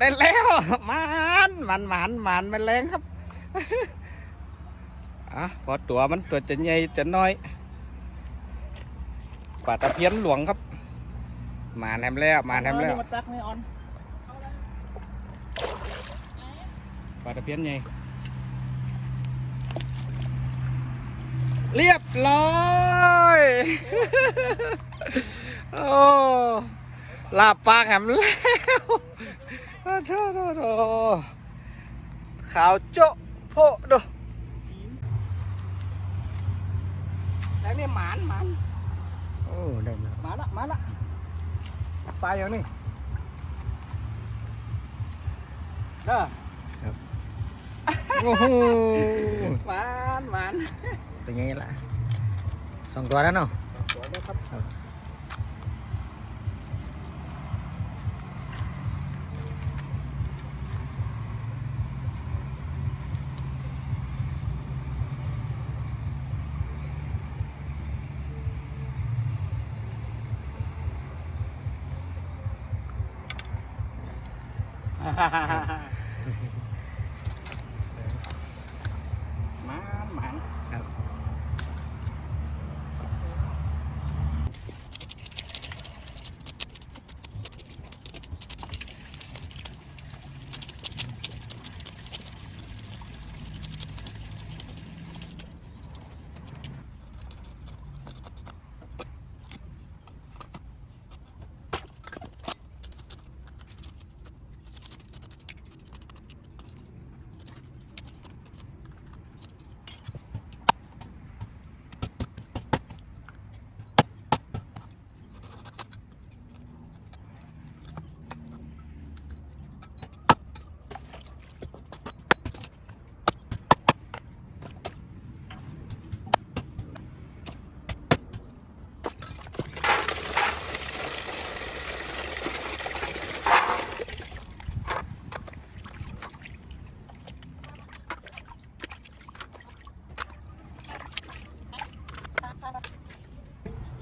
ได้แล้วมันมันมันมันมันแรงครับอะพอตัวมันตัวจะใหญ่จะน้อยปลาตะเพียนหลวงครับ มาแทมแล้วมาแทมแล้วมาตักนี่ออนปลาตะเพียนใหญ่เรียบร้อยโอ้ลาบปลาแหมแล้ว โอ้โถโถโถขาวโจ๊ะโพะดูแล้วนี่หมานหม हाँ हाँ हाँ हाँ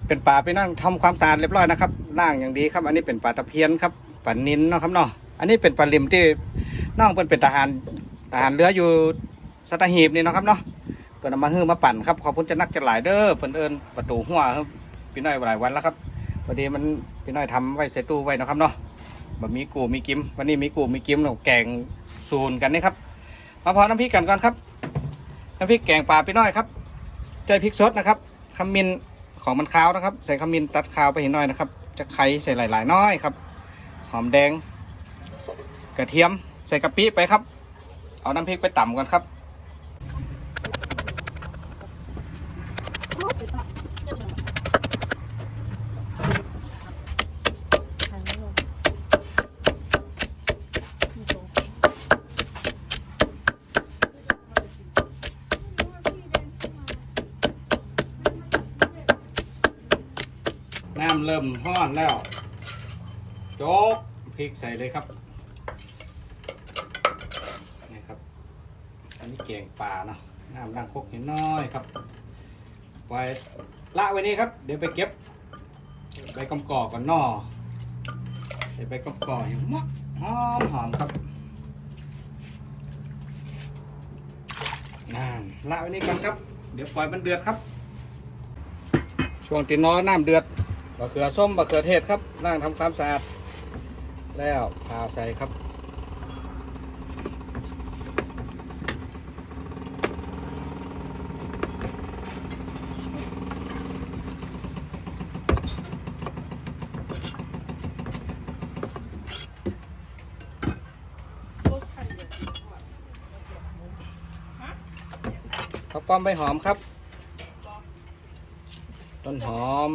เป็นปลาไปนั่งทำความสะอาดเรียบร้อยนะครับล่างอย่างดีครับ อันนี้เป็นปลาตะเพียนครับปลานินเนาะครับเนาะอันนี้เป็นปลาลิมที่น้องเพิ่นเป็นทหารทหารเรืออยู่สัตหีบนี่เนาะครับเนาะเพิ่นเอามาฮื้อมาปั่นครับขอบคุณจะนักจะหลายเด้อเพิ่นเอิญประตูหัวครับพี่น้อยหลายวันแล้วครับพอดีมันพี่น้อยทำไว้ใส่ตู้ไว้เนาะครับเนาะบะมีกูมีกิมวันนี้มีกูมีกิมเราแกงซูนกันนี่ครับมาพอน้ำพริกกันก่อนครับน้ำพริกแกงปลาพี่น้อยครับใจพริกสดนะครับขมิ้น ของมันขาวนะครับ ใส่ขมิ้นตัดขาวไปเห็นหน่อยนะครับ จะไข่ใส่หลายๆน้อยครับ หอมแดง กระเทียม ใส่กะปิไปครับ เอาน้ำพริกไปต่ำก่อนครับ ริ่มห้อนแล้วจ๊กพริกใส่เลยครับนี่ครับ อันนี้แกงป่าเนาะน้ำล้างคกนิดน้อยครับไว้ละไว้นี่ครับ เดี๋ยวไปเก็บใบกำกอกก่อนนอใส่ใบกำกอกอย่างมักหอมหอมครับนั่นละไว้นี่ก่อนครับ เดี๋ยวปล่อยมันเดือดครับ ช่วงตีน้อยน้ำเดือด บะเขือส้มบะเขือเทศครับล้างทำความสะอาดแล้วพาวใส่ครับข้าวป้อมใบหอมครับ ต้นหอม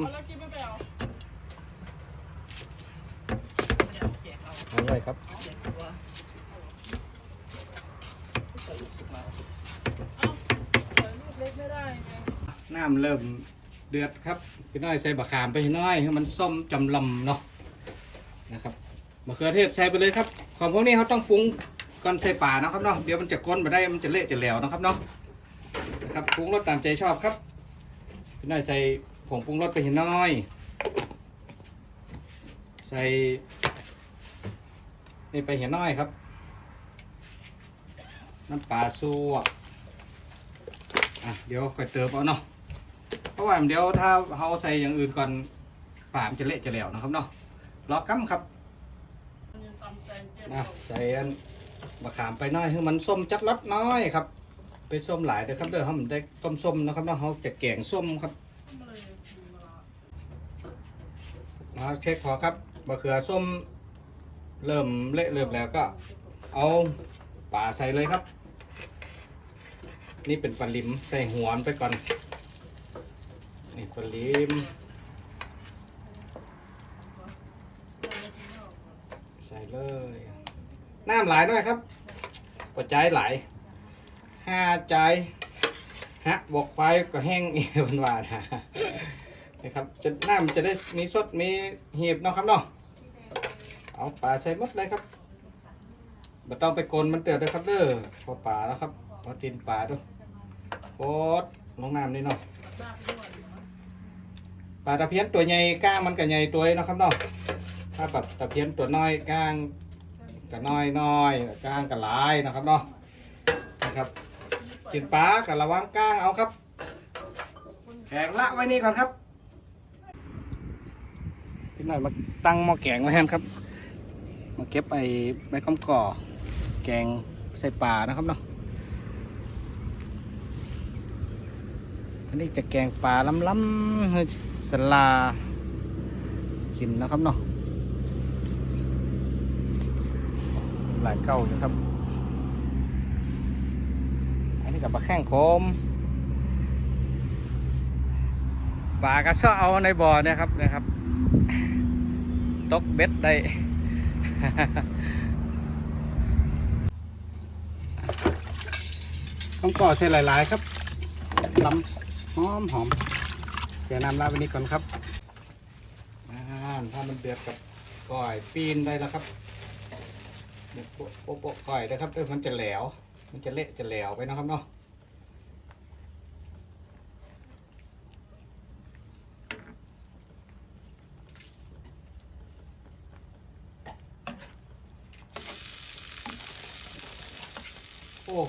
นไม่ไปเอาเอาเลยครับเล็กไม่ได้ไงน้ำเริ่มเดือดครับพี่น้อยใส่บะขามไปพี่น้อยให้มันส้มจำลำเนาะนะครับมะเขือเทศใส่ไปเลยครับ ของพวกนี้เขาต้องปรุงก่อนใส่ป่านะครับเนาะเดี๋ยวมันจะก้นมาได้มันจะเละจะแหลวนะครับเนาะนะครับปรุงรสตามใจชอบครับพี่น้อยใส่ผงปรุงรสไปพี่น้อย ใส่ นี่ไปเห็นน้อยครับ น้ำปลาซัวอะเดี๋ยวค่อยเติมเอาเนาะเพราะว่าเดี๋ยวถ้าเราใส่อย่างอื่นก่อนปลามนจะเละจะแล้วนะครับเนาะรอกัมครับนะใส่อันมะขามไปน้อยให้มันส้มจัดรัดน้อยครับ ไปส้มหลายเด้อครับเด้อเขามันได้ต้มส้มนะครับเนาะเขาจะแกงส้มครับมาเช็คพอครับมะเขือส้ม เริ่มเละเริ่มแล้วก็เอาป่าใส่เลยครับ นี่เป็นปลาลิมใส่หัวนไปก่อนนี่ปลาลิมใส่เลยน้ำหลายหน่อยครับปัจจัยหลายห้าใจฮะบอกไฟก็แห้งอีวันวานะนะครับจะน้ำจะได้มีสดมีเหีบเนาะครับเนาะ เอาปลาใส่หมดเลยครับไม่ต้องไปกลนมันเตือดเลยครับเด้อพอปลาแล้วครับพอตีนปลาด้วยโคตรลงน้ำนี่เนาะปลาตะเพียนตัวใหญ่ก้างมันก็ใหญ่ตัวนะครับเนาะถ้าแบบตะเพียนตัวน้อยก้างก็น้อยน้อยก้างก็หลายนะครับเนาะนะครับกินปลากับระวังก้างเอาครับแข็งละไว้นี่ก่อนครับพี่หน่อยมาตั้งหม้อแกงไว้แทนครับ มาเก็บไอ้ใบคำก่อ แกงใส่ป่านะครับเนาะอันนี้จะแกงปลาล้ำๆสลากินนะครับเนาะหลายเก้าอยู่ครับ อันนี้กับปลาแข้งโคมปลากระเซาเอาในบ่อเนี่ยครับนะครับ ตกเบ็ดได้ ต้องก่อเส้นหลาย ๆ ครับลำหอมหอมเจียน้ำลาดไปนี้ก่อนครับถ้ามันเดือดกับก้อยปีนได้แล้วครับเดือดโป๊ะโปะโปะก้อยนะครับเดี๋ยวมันจะแหลว มันจะเละจะแหลวไปนะครับเนาะ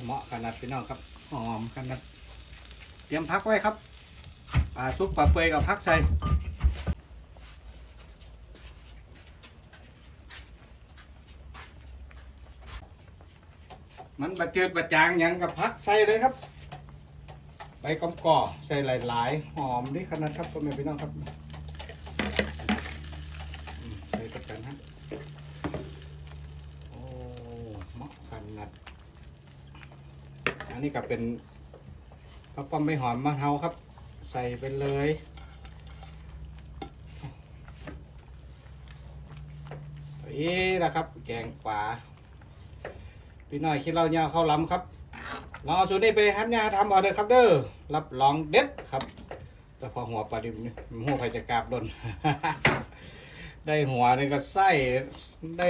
เหมาะขนาดพี่น้องครับหอมขนาดเตรียมพักไว้ครับปลาซุปปลาเปยกับพักใส่มันบะเจิดบะจางหยังกับพักใส่เลยครับใบกำก่อใส่หลายๆหอมดีขนาดครับพ่อแม่พี่น้องครับอืมใส่ตะกันฮะโอ้เหมาะขนาด อั นนี้ก็เป็นข้าวป้อมไม่หอมมะเฮาครับ ใส่ไปเลย นี่นะครับ แกงป่าพี่น้อยคิดเราเนี่ยเข้าวล้ำครับลองเอาสูตรนี้ไปฮัทยทำเอาเลยครับเด้อรับรองเด็ดครับ แต่พอหัวปลาดิมนี่หัวใครจะกราบดน ได้หัวนี่ก็ไส้ได้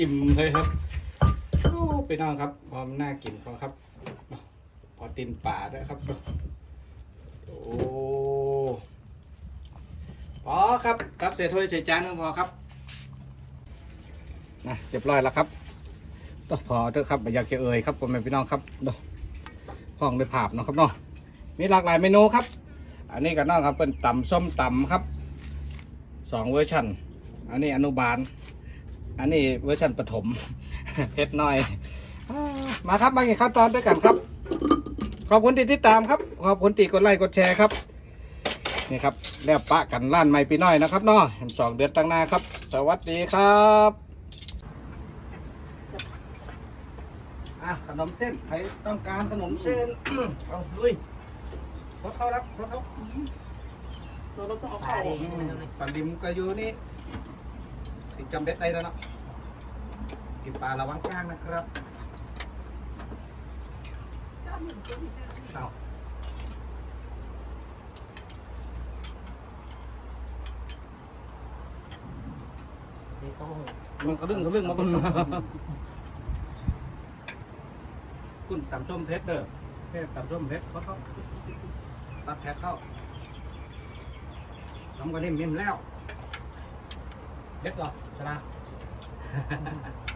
อิ่มเลยครับ โอ้ไปน้องครับพร้อมน่ากินเขาครับพอตินป่าด้วยครับ โอ้พอครับรับเศษถ้วยเศษจานก็พอครับนะเรียบร้อยแล้วครับต้องพอเถอะครับไม่อยากจะเอ่ยครับพ่อแม่พี่น้องครับดูห้องด้วยภาพเนาะครับเนาะมีหลากหลายเมนูครับ อันนี้ก็น้องครับเป็นตำส้มตำครับสองเวอร์ชันอันนี้อนุบาล อันนี้เวอร์ชันปฐมเผ็ดหน่อย มาครับมากินข้าวตอนด้วยกันครับ ขอบคุณที่ติดตามครับ ขอบคุณที่กดไลค์กดแชร์ครับนี่ครับแล้วปะกันล้านไม่ปีน้อยนะครับเนาะสองเดือนตั้งหน้าครับ สวัสดีครับอะขนมเส้นใครต้องการขนมเส้นเอาลุยรถเข้ารับรถเข้าเราต้องเอาปลาเข้าดีนี่มันทำไมปลาลิมก็อยู่นี่สิจำเบ็ดได้แล้วเนาะกินปลาระวังกล้างนะครับ เอานี่ต้องมันกระดึงกระดึงมาบนกุ้นตำส้มเพชรเด้อเพชรตำส้มเพชรเขาเขาตัดแพชรเข้าทำกันนิ่มๆแล้วเด็ดหรอชนะครับ